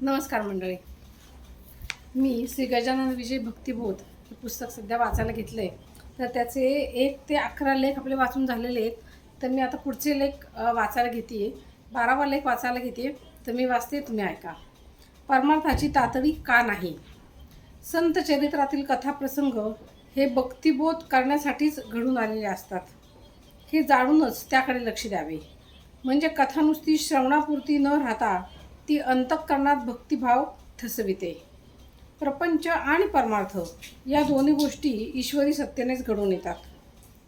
नमस्कार मंडळी. मी श्री गजानन विजय भक्तिबोध हे पुस्तक सध्या वाचायला घेतलं आहे तर त्याचे एक ते अकरा लेख आपले वाचून झालेले आहेत. तर मी आता पुढचे लेख वाचायला घेते आहे बारावा लेख वाचायला घेते तर मी वाचते तुम्ही ऐका. परमार्थाची तातडी का नाही? संत चरित्रातील कथाप्रसंग हे भक्तिबोध करण्यासाठीच घडून आलेले असतात. हे जाणूनच त्याकडे लक्ष द्यावे. म्हणजे कथा नुसती श्रवणापुरती न राहता ती अंतःकरणात भक्तिभाव ठसविते. प्रपंच आणि परमार्थ या दोन्ही गोष्टी ईश्वरी सत्तेनेच घडून येतात.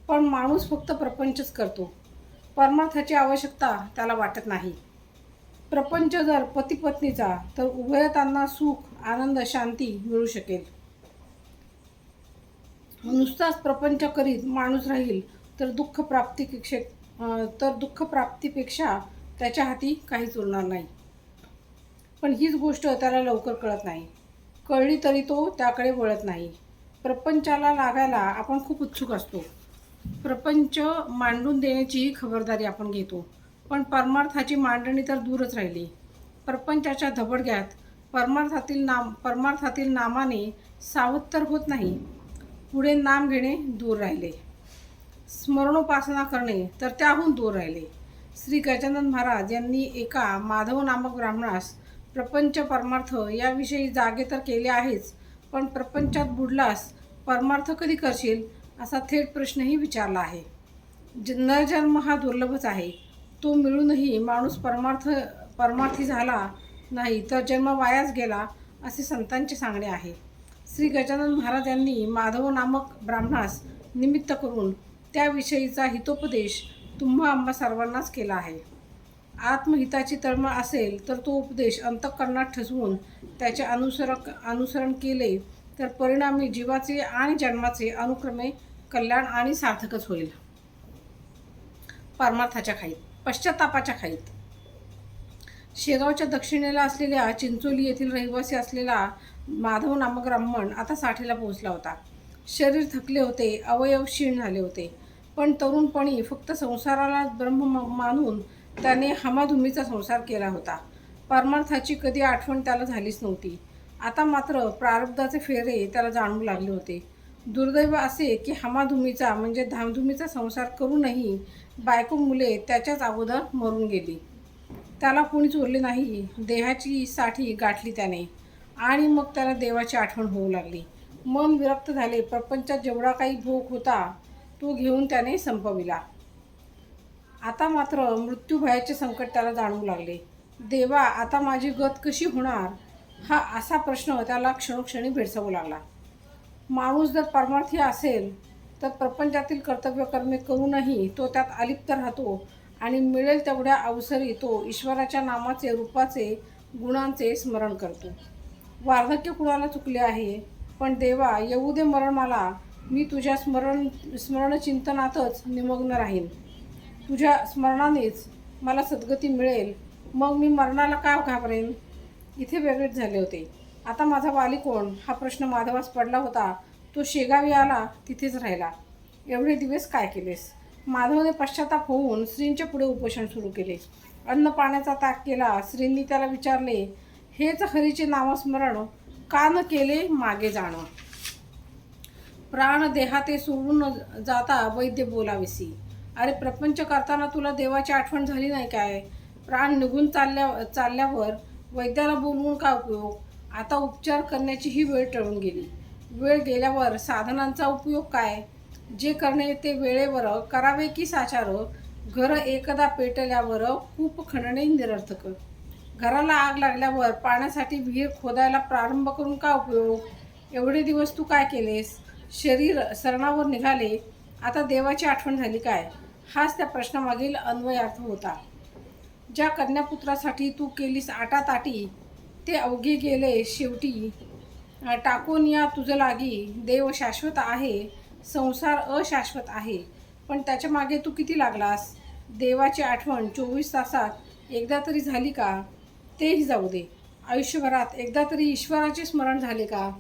पण माणूस फक्त प्रपंचच करतो. परमार्थाची आवश्यकता त्याला वाटत नाही. प्रपंच जर पतीपत्नीचा तर उभयतांना सुख आनंद शांती मिळू शकेल. नुसताच प्रपंच करीत माणूस राहील तर दुःख प्राप्तीपेक्षा तर दुःख प्राप्तीपेक्षा त्याच्या हाती काहीच उरणार नाही. पण हीच गोष्ट त्याला लवकर कळत नाही. कळली तरी तो त्याकडे वळत नाही. प्रपंचाला लागायला आपण खूप उत्सुक असतो. प्रपंच मांडून देण्याचीही खबरदारी आपण घेतो. पण परमार्थाची मांडणी तर दूरच राहिली. प्रपंचाच्या धबडग्यात परमार्थातील नाम परमार्थातील नामाने सावध तर होत नाही. पुढे नाम घेणे दूर राहिले. स्मरणोपासना करणे तर त्याहून दूर राहिले. श्री गजानन महाराज यांनी एका माधव नामक ब्राह्मणास प्रपंच परमार्थ याविषयी जागे तर केले आहेच पण प्रपंचात बुडलास परमार्थ कधी करशील असा थेट प्रश्नही विचारला आहे. ज नरजन्म हा दुर्लभच आहे. तो मिळूनही माणूस परमार्थ परमार्थी झाला नाही तर जन्म वायाच गेला असे संतांचे सांगणे आहे. श्री गजानन महाराज यांनी माधव नामक ब्राह्मणास निमित्त करून त्याविषयीचा हितोपदेश तुम्हा आम्हा सर्वांनाच केला आहे. आत्महिताची तळमळ असेल तर तो उपदेश अंतःकरणात ठसवून त्याचे अनुसरक अनुसरण केले तर परिणामी जीवाचे आणि जन्माचे अनुक्रमे कल्याण आणि सार्थकच होईल. परमार्थाच्या खाईत पश्चातापाच्या खाईत. शेगावच्या दक्षिणेला असलेल्या चिंचोली येथील रहिवासी असलेला माधव नामक ब्राह्मण आता साठीला पोहोचला होता. शरीर थकले होते अवयव क्षीण झाले होते. पण तरुणपणी फक्त संसाराला ब्रह्म मानून त्याने हमाधुमीचा संसार केला होता. परमार्थाची कधी आठवण त्याला झालीच नव्हती. आता मात्र प्रारब्धाचे फेरे त्याला जाणवू लागले होते. दुर्दैव असे की हमाधुमीचा म्हणजे धामधुमीचा संसार करूनही बायको मुले त्याच्याच अगोदर मरून गेली. त्याला कोणीच उरले नाही. देहाची साठी गाठली त्याने. आणि मग त्याला देवाची आठवण होऊ लागली. मन विरक्त झाले. प्रपंचात जेवढा काही भोग होता तो घेऊन त्याने संपविला. आता मात्र मृत्यूभयाचे संकट त्याला जाणवू लागले. देवा आता माझी गत कशी होणार? हा असा प्रश्न त्याला क्षणोक्षणी भेडसावू लागला. माणूस जर परमार्थी असेल तर प्रपंचातील कर्तव्य कर्मे करूनही तो त्यात अलिप्त राहतो आणि मिळेल तेवढ्या अवसरी तो ईश्वराच्या नामाचे रूपाचे गुणांचे स्मरण करतो. वार्धक्य कुणाला चुकले आहे? पण देवा येऊ दे मरण मला. मी तुझ्या स्मरण स्मरणचिंतनातच निमग्न राहीन. तुझ्या स्मरणानेच मला सद्गती मिळेल. मग मी मरणाला का घाबरेन? इथे वेगळेच झाले होते. आता माझा वाली कोण? हा प्रश्न माधवास पडला होता. तो शेगावी आला तिथेच राहिला. एवढे दिवस काय केलेस? माधवने पश्चाताप होऊन श्रींच्या पुढे उपोषण सुरू केले. अन्न पाण्याचा ताक केला श्रींनी त्याला विचारले हेच हरीचे नामस्मरण का न केले मागे जाणं? प्राण देहाते सोडून न जाता वैद्य बोलाविसी. अरे प्रपंच करताना तुला देवाची आठवण झाली नाही काय? प्राण निघून चालल्या चालल्यावर वैद्याला बोलवून काय उपयोग? आता उपचार करण्याची ही वेळ टळून गेली. वेळ गेल्यावर साधनांचा उपयोग काय? जे करणे ते वेळेवर करावे की साचार? घर एकदा पेटल्यावर खूप खणणे निरर्थक. घराला आग लागल्यावर पाण्यासाठी विहीर खोदायला प्रारंभ करून का उपयोग? एवढे दिवस तू काय केलेस? शरीर सरणावर निघाले. आता देवाची आठवण झाली काय? हाच त्या प्रश्नामागील अन्वयार्थ होता. ज्या कन्यापुत्रासाठी तू केलीस आटाताटी ते अवघे गेले शेवटी. टाकून या तुझं लागी देव शाश्वत आहे संसार अशाश्वत आहे. पण त्याच्यामागे तू किती लागलास? देवाची आठवण चोवीस तासात एकदा तरी झाली का? तेही जाऊ दे. आयुष्यभरात एकदा तरी ईश्वराचे स्मरण झाले का?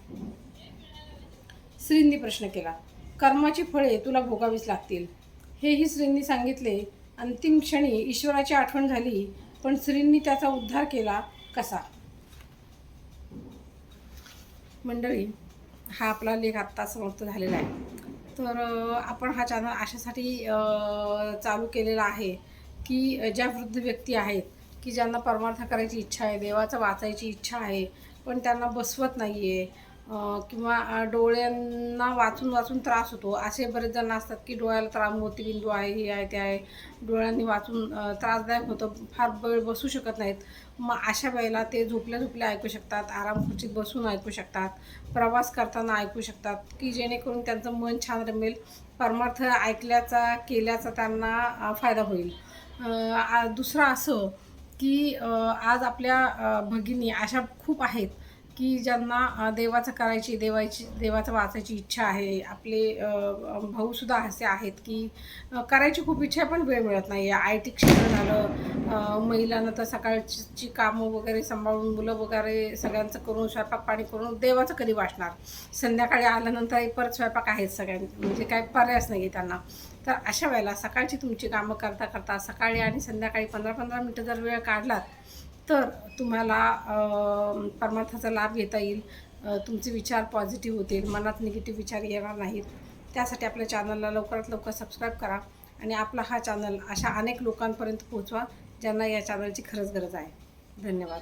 श्रींनी प्रश्न केला. कर्माची फळे तुला भोगावीच लागतील. हेही श्रींनी सांगितले. अंतिम क्षणी ईश्वराची आठवण झाली पण श्रींनी त्याचा उद्धार केला कसा? मंडळी हा आपला लेख आत्ता समाप्त झालेला आहे. तर आपण हा चॅनल अशासाठी चालू केलेला आहे की ज्या वृद्ध व्यक्ती आहेत की ज्यांना परमार्थ करायची इच्छा आहे देवाचं वाचायची इच्छा आहे पण त्यांना बसवत नाही आहे किंवा डोळ्यांना वाचून वाचून त्रास होतो. असे बरेच जण असतात की डोळ्याला त्रास मोतीबिंदू आहे हे आहे ते आहे. डोळ्यांनी वाचून त्रासदायक होतं. फार वेळ बसू शकत नाहीत. मग अशा वेळेला ते झोपल्या झोपल्या ऐकू शकतात आराम खुर्चीत बसून ऐकू शकतात प्रवास करताना ऐकू शकतात की जेणेकरून त्यांचं मन छान रमेल. परमार्थ ऐकल्याचा केल्याचा त्यांना फायदा होईल. दुसरं असं की आज आपल्या भगिनी अशा खूप आहेत की ज्यांना देवाचं करायची देवाची देवाचं वाचायची इच्छा आहे आपले भाऊसुद्धा असे आहेत की करायची खूप इच्छा आहे पण वेळ मिळत नाही. आहे आय टी क्षेत्र झालं महिलांना तर सकाळची कामं वगैरे सांभाळून मुलं वगैरे सगळ्यांचं करून स्वयंपाक पाणी करून देवाचं कधी वाचणार? संध्याकाळी आल्यानंतर परत स्वयंपाक आहेच सगळ्यां म्हणजे काय पर्यायच नाही आहे त्यांना. तर अशा वेळेला सकाळची तुमची कामं करता करता सकाळी आणि संध्याकाळी पंधरा पंधरा मिनटं जर वेळ काढलात तर तुम्हाला परमार्थाचा लाभ घेता येईल. तुमचे विचार पॉझिटिव्ह होतील मनात निगेटिव्ह विचार येणार नाहीत. त्यासाठी आपल्या चॅनलला लवकरात लवकर सबस्क्राईब करा आणि आपला हा चॅनल अशा अनेक लोकांपर्यंत पोहोचवा ज्यांना या चॅनलची खरंच गरज आहे. धन्यवाद.